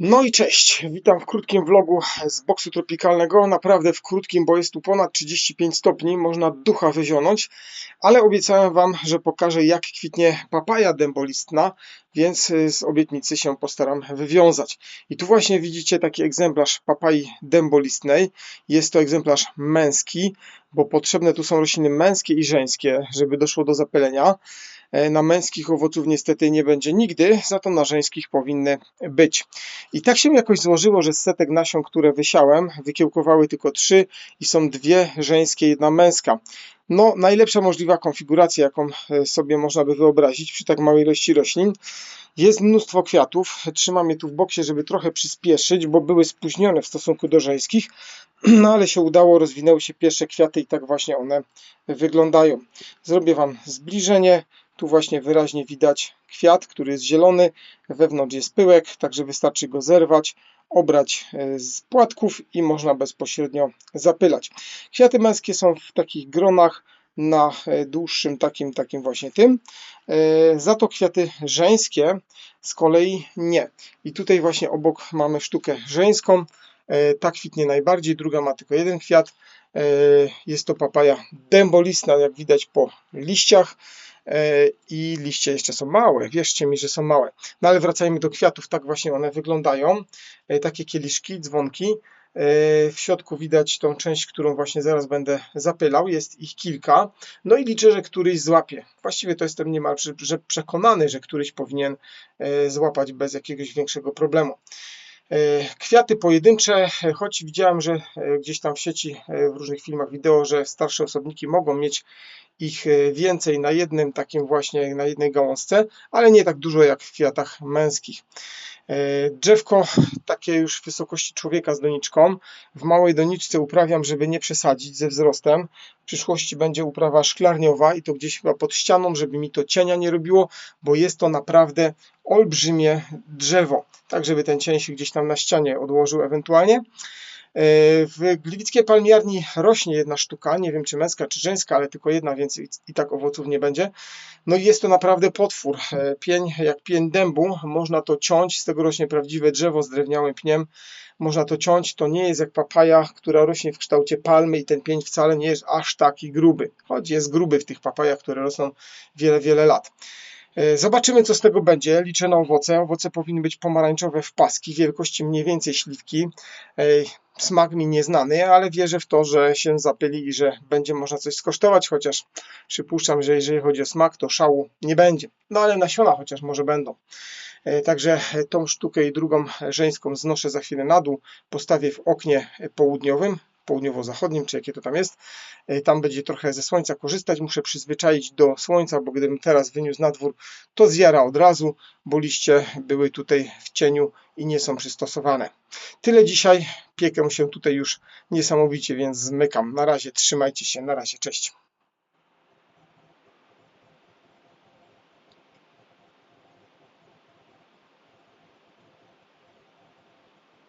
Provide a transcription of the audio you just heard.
No i cześć, witam w krótkim vlogu z boksu tropikalnego, naprawdę w krótkim, bo jest tu ponad 35 stopni, można ducha wyzionąć, ale obiecałem Wam, że pokażę jak kwitnie papaja dębolistna, więc y, z obietnicy się postaram wywiązać. I tu właśnie widzicie taki egzemplarz papai dębolistnej, jest to egzemplarz męski, bo potrzebne tu są rośliny męskie i żeńskie, żeby doszło do zapylenia. E, na męskich owoców niestety nie będzie nigdy, za to na żeńskich powinny być. I tak się jakoś złożyło, że z setek nasion, które wysiałem, wykiełkowały tylko trzy i są dwie żeńskie, jedna męska. No, najlepsza możliwa konfiguracja, jaką e, sobie można by wyobrazić przy tak małej ilości roślin. Jest mnóstwo kwiatów. Trzymam je tu w boksie, żeby trochę przyspieszyć, bo były spóźnione w stosunku do żeńskich. No ale się udało, rozwinęły się pierwsze kwiaty i tak właśnie one wyglądają. Zrobię Wam zbliżenie. Tu właśnie wyraźnie widać kwiat, który jest zielony, wewnątrz jest pyłek, także wystarczy go zerwać, obrać e, z płatków i można bezpośrednio zapylać. Kwiaty męskie są w takich gronach na e, dłuższym takim, takim właśnie tym. E, za to kwiaty żeńskie z kolei nie. I tutaj właśnie obok mamy sztukę żeńską. Ta kwitnie najbardziej, druga ma tylko jeden kwiat. Jest to papaja dębolistna, jak widać po liściach. E, i liście jeszcze są małe. Wierzcie mi, że są małe. No ale wracajmy do kwiatów, tak właśnie one wyglądają. E, takie kieliszki, dzwonki. E, w środku widać tą część, którą właśnie zaraz będę zapylał. Jest ich kilka. No i liczę, że któryś złapie. Właściwie to jestem niemal że przekonany, że któryś powinien złapać bez jakiegoś większego problemu. Kwiaty pojedyncze, choć widziałem, że gdzieś tam w sieci, w różnych filmach wideo, że starsze osobniki mogą mieć ich e, więcej na jednym takim właśnie, na jednej gałązce, ale nie tak dużo jak w kwiatach męskich. E, drzewko takie już w wysokości człowieka z doniczką. W małej doniczce uprawiam, żeby nie przesadzić ze wzrostem. W przyszłości będzie uprawa szklarniowa i to gdzieś chyba pod ścianą, żeby mi to cienia nie robiło, bo jest to naprawdę olbrzymie drzewo. Tak, żeby ten cień się gdzieś tam na ścianie odłożył ewentualnie. E, w gliwickiej palmiarni rośnie jedna sztuka, nie wiem czy męska czy żeńska, ale tylko jedna, więc i tak owoców nie będzie. No i jest to naprawdę potwór. E, pień jak pień dębu, można to ciąć, z tego rośnie prawdziwe drzewo z drewniałym pniem. Można to ciąć, to nie jest jak papaja, która rośnie w kształcie palmy i ten pień wcale nie jest aż taki gruby, choć jest gruby w tych papajach, które rosną wiele, wiele lat. E, zobaczymy, co z tego będzie. Liczę na owoce. Owoce powinny być pomarańczowe w paski, wielkości mniej więcej śliwki. E, smak mi nieznany, ale wierzę w to, że się zapyli i że będzie można coś skosztować, chociaż przypuszczam, że jeżeli chodzi o smak, to szału nie będzie. No ale nasiona chociaż może będą. E, także tą sztukę i drugą żeńską znoszę za chwilę na dół, postawię w oknie południowym, południowo-zachodnim, czy jakie to tam jest. E, tam będzie trochę ze słońca korzystać. Muszę przyzwyczaić do słońca, bo gdybym teraz wyniósł na dwór, to zjara od razu, bo liście były tutaj w cieniu i nie są przystosowane. Tyle dzisiaj. Piekę się tutaj już niesamowicie, więc zmykam. Na razie, trzymajcie się. Na razie, cześć.